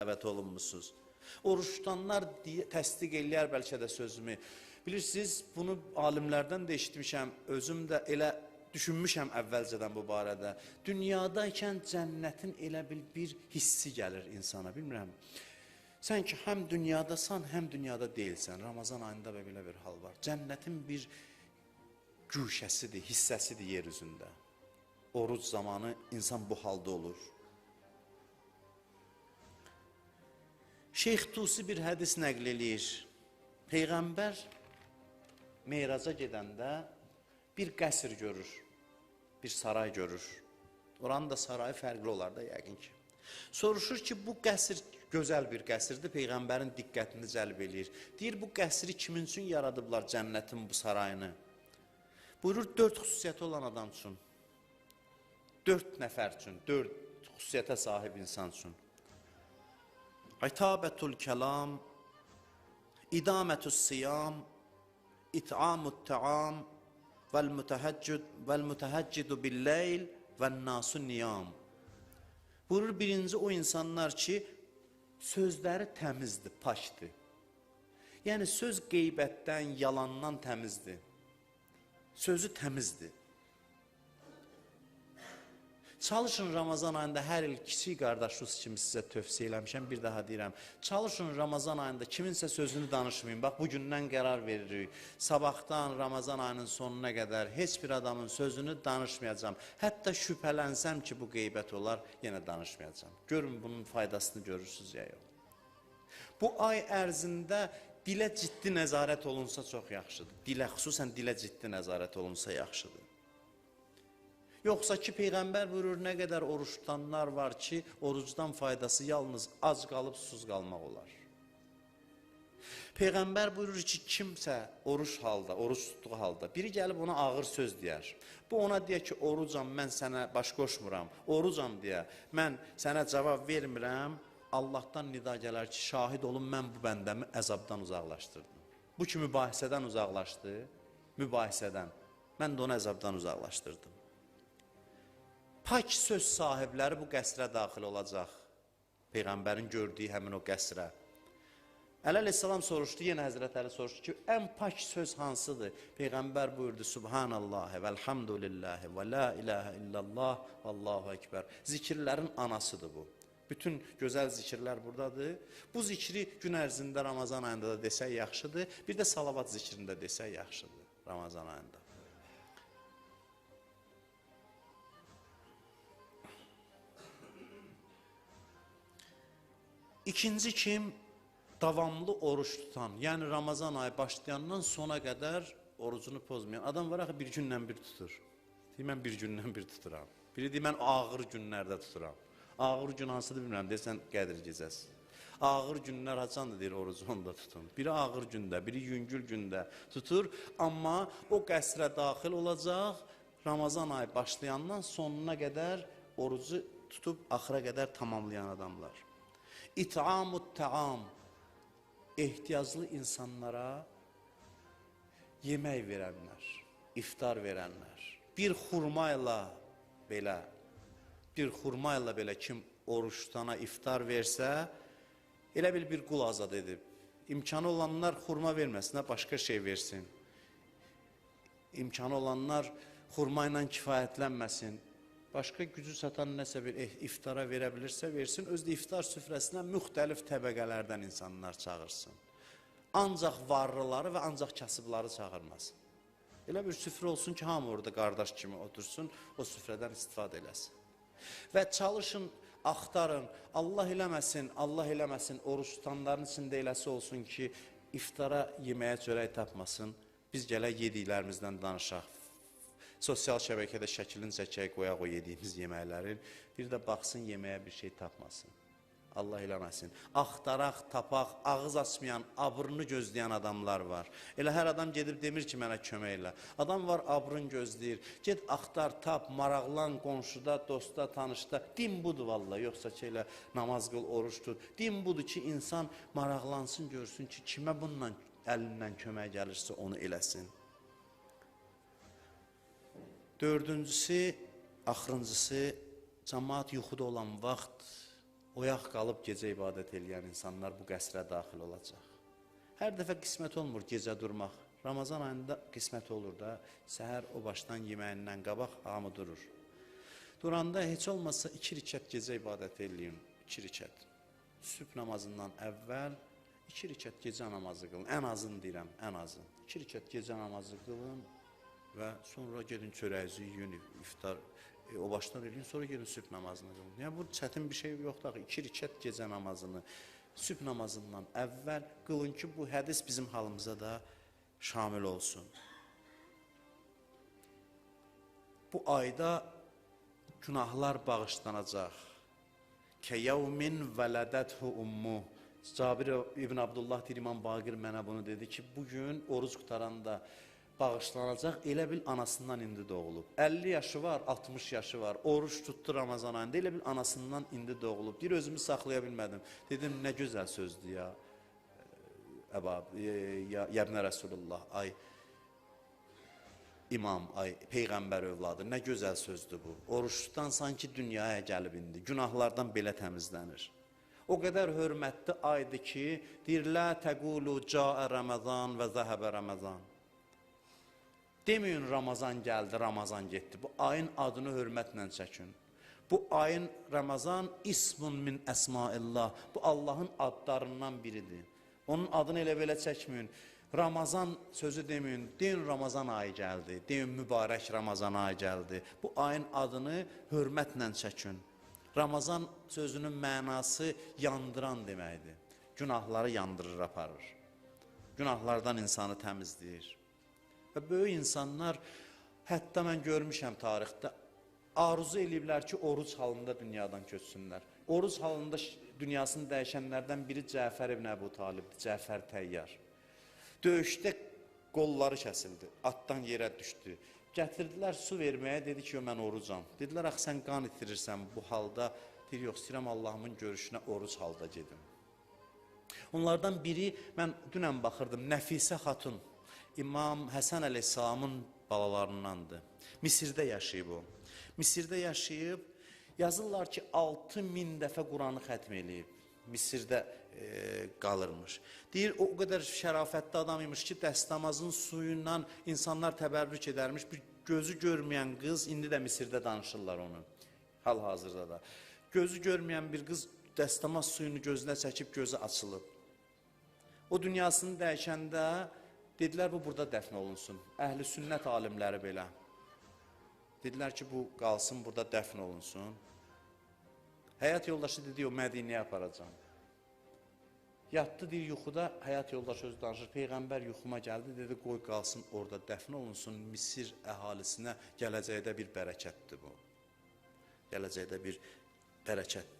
dəvət olunmusunuz. Oruç tutanlar diye- təsdiq eləyər bəlkə də sözümü. Bilirsiniz, bunu alimlərdən də eşitmişəm, özüm də elə düşünmüşəm əvvəlcədən bu barədə. Dünyadaykən cənnətin elə bil bir hissi gəlir insana, bilmirəm. Sən ki, həm dünyadasan, həm dünyada deyilsən. Ramazan ayında da belə bir hal var. Cənnətin bir güşəsidir, hissəsidir yer üzündə. Oruc zamanı insan bu halda olur. Şeyx Tusi bir hədis nəql eləyir. Peyğəmbər Meyraca gedəndə bir qəsr görür, bir saray görür. Oranın da sarayı fərqli olar da yəqin ki. Soruşur ki, bu qəsr gözəl bir qəsrdir, Peyğəmbərin diqqətini cəlb eləyir. Deyir, bu qəsri kimin üçün yaradıblar cənnətin bu sarayını? Buyurur, dörd xüsusiyyəti olan adam üçün. Dörd nəfər üçün, dörd xüsusiyyətə sahib insan üçün. Siyam, it'amut ta'am, vel müteheccid vel müteheccidu bil-leyl ven nasu niyam. Buyurur birinci o insanlar ki, sözləri təmizdir, paşdır. Yəni söz qeybətdən, yalandan təmizdir. Sözü təmizdir. Çalışın Ramazan ayında hər il kiçik qardaşınız kimi sizə tövsiyə eləmişəm, bir daha deyirəm. Çalışın Ramazan ayında kiminsə sözünü danışmayın. Bax bu gündən qərar veririk. Sabahdan Ramazan ayının sonuna qədər heç bir adamın sözünü danışmayacağam. Hətta şübhələnsəm ki, bu qeybət olar, yenə danışmayacağam. Görün bunun faydasını görürsüz ya yox. Bu ay ərzində dilə ciddi nəzarət olunsa çox yaxşıdır. Dilə, xüsusən dilə ciddi nəzarət olunsa yaxşıdır. Yoxsa ki, Peyğəmbər buyurur, nə qədər oruç tutanlar var ki, orucdan faydası yalnız ac qalıb, susuz qalmaq olar. Peyğəmbər buyurur ki, kimsə oruç halda, oruç tutduğu halda, biri gəlib ona ağır söz deyər. Bu ona deyə ki, orucam, mən sənə baş qoşmuram, orucam deyə, mən sənə cavab vermirəm, Allahdan nida gələr ki, şahid olun, mən bu bəndəmi əzabdan uzaqlaşdırdım. Bu ki, mübahisədən uzaqlaşdı, mübahisədən. Mən də onu əzabdan uzaqlaşdırdım. Pak söz sahibləri bu qəsrə daxil olacaq. Peyğəmbərin gördüyü həmin o qəsrə. Əli əleyhissalam soruşdu, yenə Həzrət Əli soruşdu ki, ən pak söz hansıdır? Peyğəmbər buyurdu, Subhanallah və elhamdülillah və la ilahə illallah və Allahu Ekber. Zikirlərin anasıdır bu. Bütün gözəl zikirlər buradadır. Bu zikri gün ərzində Ramazan ayında da desək yaxşıdır. Bir də salavat zikrində desək yaxşıdır Ramazan ayında. İkinci kim? Davamlı oruç tutan, yəni Ramazan ayı başlayandan sona qədər orucunu pozmayan. Adam var axı bir gündən bir tutur. Deyir, mən bir gündən bir tuturam. Biri deyir, mən ağır günlərdə tuturam. Ağır gün hansıdır bilmirəm, deyirsən Qədir gecəsi. Ağır günlər haçandır deyir, orucu onda tutun. Biri ağır gündə, biri yüngül gündə tutur, amma o qəsrə daxil olacaq, Ramazan ayı başlayandan sonuna qədər orucu tutub axıra qədər tamamlayan adamlar. İt'amut ta'am ehtiyaclı insanlara yemək verənlər, iftar verənlər. Bir xurmayla belə bir xurmayla belə kim oruç tutana iftar versə, elə bil bir qul azad edib. İmkanı olanlar xurma verməsinə başqa şey versin. İmkanı olanlar xurma ilə kifayətlənməsin. Başqa gücü satan nəsə bir eh, iftara verə bilirsə versin, öz də iftar süfrəsinə müxtəlif təbəqələrdən insanlar çağırsın. Ancaq varlıları və ancaq kasıbları çağırmasın. Elə bir süfrə olsun ki, hamı orada qardaş kimi otursun, o süfrədən istifadə eləsin. Və çalışın, axtarın, Allah eləməsin, Allah eləməsin, oruç tutanların içində eləsi olsun ki, iftara yeməyə çörək tapmasın, biz gələk yediklərimizdən danışaq. Sosial şəbəkədə şəklini çəkək, qoyaq o yediyimiz yeməklərin, bir də baxsın yeməyə bir şey tapmasın. Allah eləməsin. Axtaraq, tapaq, ağız açmayan, abrını gözləyən adamlar var. Elə hər adam gedib demir ki, mənə kömək elə. Adam var, abrın gözləyir. Get axtar, tap, maraqlan qonşuda, dostda, tanışda. Din budur valla, yoxsa ki, elə namaz qıl, oruç tut. Din budur ki, insan maraqlansın, görsün ki, kimə bununla əlindən kömək gəlirsə onu eləsin. Dördüncüsü, axırıncısı, cəmaat yuxuda olan vaxt oyaq qalıb gecə ibadət edən insanlar bu qəsrə daxil olacaq. Hər dəfə qismət olmur gecə durmaq. Ramazan ayında qismət olur da, səhər o başdan yeməyindən qabaq hamı durur. Duranda heç olmasa iki rikət gecə ibadət eləyin, iki rikət. Sübh namazından əvvəl iki rikət gecə namazı qılın. Ən azını deyirəm, ən azı. İki rikət gecə namazı qılın və sonra gedin çörəyinizi yeyin, iftar e, o başdan eləyin, sonra gedin sübh namazını qılın. Yəni bu çətin bir şey yoxdur axı. İki rikət gecə namazını sübh namazından əvvəl qılın ki, bu hədis bizim halımıza da şamil olsun. Bu ayda günahlar bağışlanacaq. Kəyəvmin vələdəthu ummu. Cabir İbn Abdullah deyir, İmam Baqir mənə bunu dedi ki, bugün oruc qutaranda bağışlanacaq, elə bil anasından indi doğulub. 50 yaşı var, 60 yaşı var, oruç tutdu Ramazan ayında, elə bil anasından indi doğulub. Deyir, özümü saxlaya bilmədim. Dedim, nə gözəl sözdür ya, Əba, e, ya, Yəbnə Rəsulullah, ay, İmam, ay, Peyğəmbər övladı, nə gözəl sözdür bu. Oruçdan sanki dünyaya gəlib indi, günahlardan belə təmizlənir. O qədər hörmətli aydır ki, deyir, lə təqulu caə Ramazan və zəhəbə Ramazan. Deməyin Ramazan gəldi, Ramazan getdi. Bu ayın adını hörmətlə çəkin. Bu ayın Ramazan ismun min əsmaillah. Bu Allahın adlarından biridir. Onun adını elə belə çəkməyin. Ramazan sözü deməyin, deyin Ramazan ayı gəldi, deyin mübarək Ramazan ayı gəldi. Bu ayın adını hörmətlə çəkin. Ramazan sözünün mənası yandıran deməkdir. Günahları yandırır, aparır. Günahlardan insanı təmizləyir. Və böyük insanlar, hətta mən görmüşəm tarixdə, arzu eləyiblər ki, oruc halında dünyadan köçsünlər. Oruc halında dünyasını dəyişənlərdən biri Cəfər ibn Əbu Talibdir, Cəfər Təyyar. Döyüşdə qolları kəsildi, atdan yerə düşdü. Gətirdilər su verməyə, dedi ki, mən orucam. Dedilər, axı sən qan itirirsən bu halda. Deyir, yox, istəyirəm Allahımın görüşünə oruc halda gedim. Onlardan biri, mən dünən baxırdım, Nəfisə xatun, İmam Həsən əleyhissalamın balalarındandır. Misirdə yaşayıb o. Misirdə yaşayıb, yazırlar ki, 6000 dəfə Quranı xətm eləyib. Misirdə e, qalırmış. Deyir, o qədər şərafətli adam imiş ki, dəstəmazın suyu ilə insanlar təbərrük edərmiş. Bir gözü görməyən qız, indi də Misirdə danışırlar onu, hal-hazırda da. Gözü görməyən bir qız dəstəmaz suyunu gözünə çəkib gözü açılıb. O dünyasını dəyişəndə dedilər, bu burada dəfn olunsun. Əhli sünnət alimləri belə. Dedilər ki, bu qalsın, burada dəfn olunsun. Həyat yoldaşı dedi, o Mədiniyə aparacam. Yatdı deyir yuxuda, həyat yoldaşı özü danışır. Peyğəmbər yuxuma gəldi, dedi qoy qalsın orada dəfn olunsun. Misir əhalisinə gələcəkdə bir bərəkətdir bu. Gələcəkdə bir bərəkətdir.